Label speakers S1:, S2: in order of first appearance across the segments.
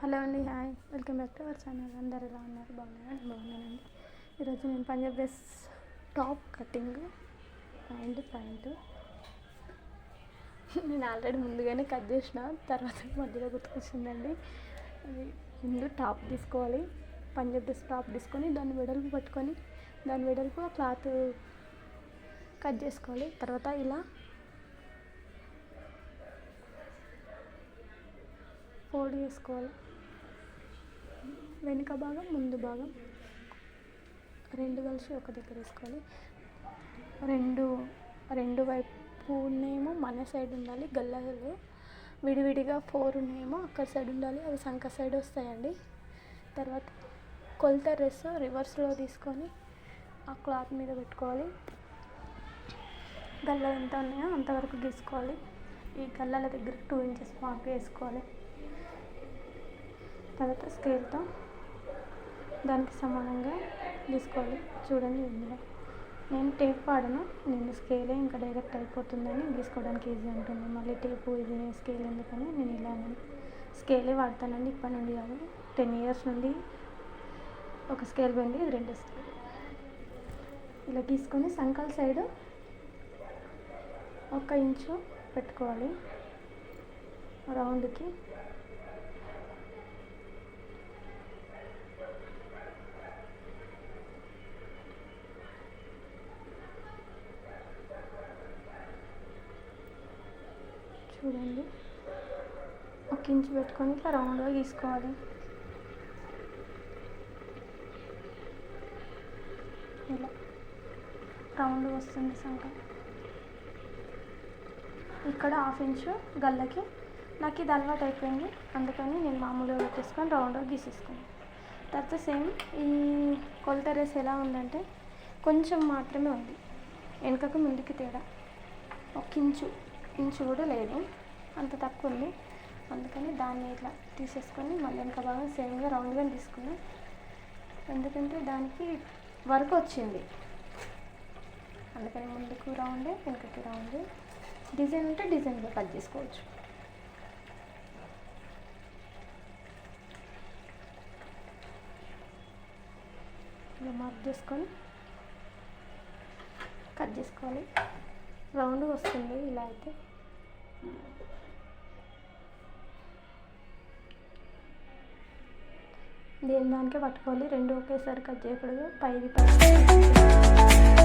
S1: Hello అండి hi. Welcome back to our channel. అందరు ఎలా ఉన్నారు? బాగున్నారా? బాగున్నానండి. ఈరోజు నేను Punjab dress top cutting and pant. నేను ఆల్రెడీ ముందుగానే కట్ చేసిన తర్వాత మధ్యలో గుర్తుకొచ్చిందండి. అది ముందు టాప్ తీసుకోవాలి. పంజాబ్ డ్రెస్ టాప్ తీసుకొని దాన్ని వెడల్పు పట్టుకొని దాని వెడల్పు క్లాత్ కట్ చేసుకోవాలి. తర్వాత ఇలా ఫోల్డ్ చేసుకోవాలి. వెనుక భాగం ముందు భాగం. రెండు కలిసి ఒక దగ్గర వేసుకోవాలి. రెండు రెండు వైపునేమో మన సైడ్ ఉండాలి గల్లలు విడివిడిగా ఫోర్ ఉన్నాయేమో అక్కడ సైడ్ ఉండాలి అవి సంక సైడ్ వస్తాయండి. తర్వాత కొలత డ్రెస్ రివర్స్లో తీసుకొని ఆ క్లాత్ మీద పెట్టుకోవాలి. గల్లలు ఎంత ఉన్నాయో అంతవరకు గీసుకోవాలి. ఈ గల్లల దగ్గర టూ ఇంచెస్ మార్క్ వేసుకోవాలి. తర్వాత స్కేల్తో దానికి సమానంగా తీసుకోవాలి. చూడండి ఇందులో. నేను టేప్ వాడను. నేను స్కేలే ఇంకా డైరెక్ట్ అయిపోతుందని గీసుకోవడానికి ఈజీ ఉంటుంది. మళ్ళీ టేపు ఇది స్కేల్ ఎందుకని నేను ఇలా స్కేలే వాడతానండి ఇప్పటి నుండి కాదు. టెన్ ఇయర్స్ నుండి ఒక స్కేల్ పోయింది ఇది రెండు స్కేల్. ఇలా గీసుకొని సంకల్ సైడ్ ఒక ఇంచు పెట్టుకోవాలి. రౌండ్కి చూడండి. ఒక ఇంచు పెట్టుకొని ఇట్లా రౌండ్గా గీసుకోవాలి. ఇలా. రౌండ్ వస్తుంది సంక ఇక్కడ హాఫ్ ఇంచు గల్లకి నాకు ఇది అలవాటు అయిపోయింది. అందుకని నేను మామూలుగా పెట్టేసుకొని రౌండ్గా గీసేసుకున్నాను తర్వాత సేమ్ ఈ కొలత రేస్ ఎలా ఉందంటే కొంచెం మాత్రమే ఉంది. వెనుకకు ముందుకి తేడా. ఒక ఇంచు ఇంచు కూడా లేదు. అంత తక్కువ ఉంది. అందుకని దాన్ని ఇట్లా తీసేసుకొని మళ్ళీ వెనక బాగా సేమ్గా రౌండ్గా తీసుకున్నాం. ఎందుకంటే దానికి వర్క్ వచ్చింది. అందుకని ముందుకు రౌండ్ వెనకకి రౌండ్ డిజైన్ ఉంటే డిజైన్గా కట్ చేసుకోవచ్చు. ఇలా మార్క్ చేసుకొని కట్ చేసుకోవాలి. రౌండ్ వస్తుంది ఇలా అయితే. దేని దానికే పట్టుకోవాలి? రెండు ఒకేసారి కట్ చేయకూడదు. పైది పై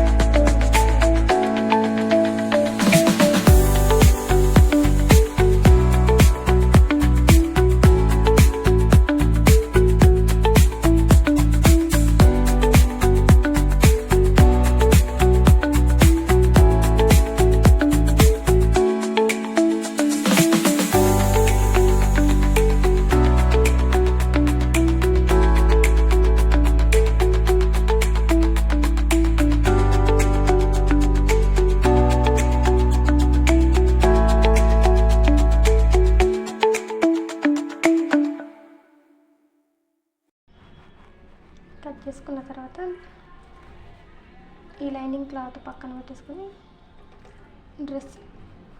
S1: ఈ లైనింగ్ క్లాత్ పక్కన పెట్టేసుకొని డ్రెస్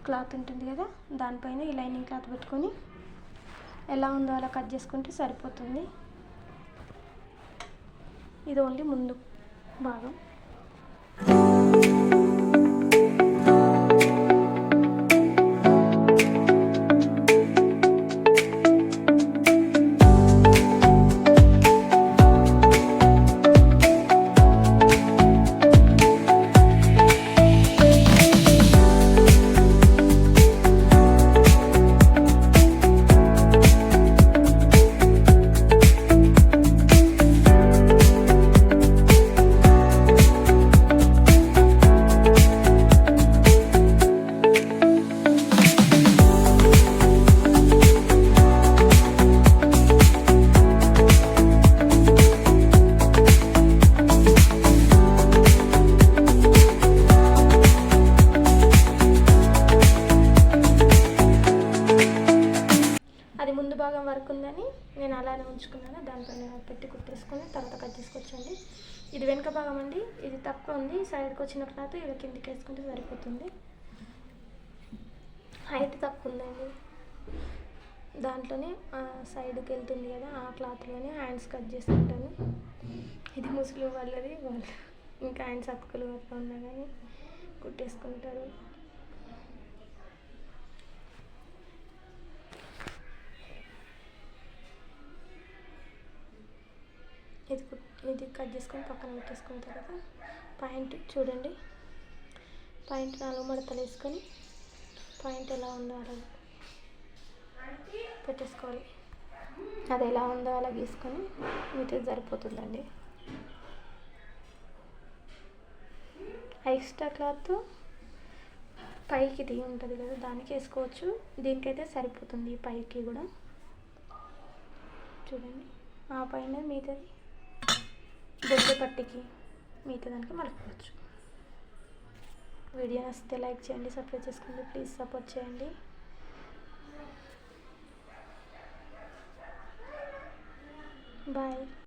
S1: క్లాత్ ఉంటుంది కదా దానిపైన ఈ లైనింగ్ క్లాత్ పెట్టుకొని ఎలా ఉందో అలా కట్ చేసుకుంటే సరిపోతుంది. ఇది ఓన్లీ ముందు భాగం. ముందు భాగం వరకు ఉందని నేను అలానే ఉంచుకున్నాను. దానిపైన పెట్టి కుట్టేసుకొని తర్వాత కట్ చేసుకొచ్చండి ఇది వెనుక భాగం అండి. ఇది తక్కువ ఉంది. సైడ్కి వచ్చిన తర్వాత ఇలా కిందికి వేసుకుంటే సరిపోతుంది. హైట్ తక్కువ ఉందండి. దాంట్లోనే సైడ్కి వెళ్తుంది కదా ఆ క్లాత్లోనే హ్యాండ్స్ కట్ చేసుకుంటాను ఇది ముసలి వాళ్ళది వాళ్ళు ఇంకా హ్యాండ్స్ అతుకులు అట్లా ఉన్నా కానీ కుట్టేసుకుంటారు. ఇది ఇది కట్ చేసుకొని పక్కన పెట్టేసుకున్న తర్వాత పాయింట్ చూడండి. పాయింట్ నాలుగు మడతలు వేసుకొని పాయింట్ ఎలా ఉందో అలా పెట్టేసుకోవాలి. అది ఎలా ఉందో అలా గీసుకొని మీతో సరిపోతుందండి. ఎక్స్ట్రా క్లాత్ పైకి ఇది ఉంటుంది కదా దానికి వేసుకోవచ్చు. దీనికైతే సరిపోతుంది పైకి కూడా. చూడండి. ఆ పైన మిగతాది బొడ్డు పట్టికి మిగతా దానికి మలుపుకోవచ్చు వీడియో నచ్చితే లైక్ చేయండి సబ్స్క్రైబ్ చేసుకోండి ప్లీజ్ సపోర్ట్ చేయండి. బాయ్.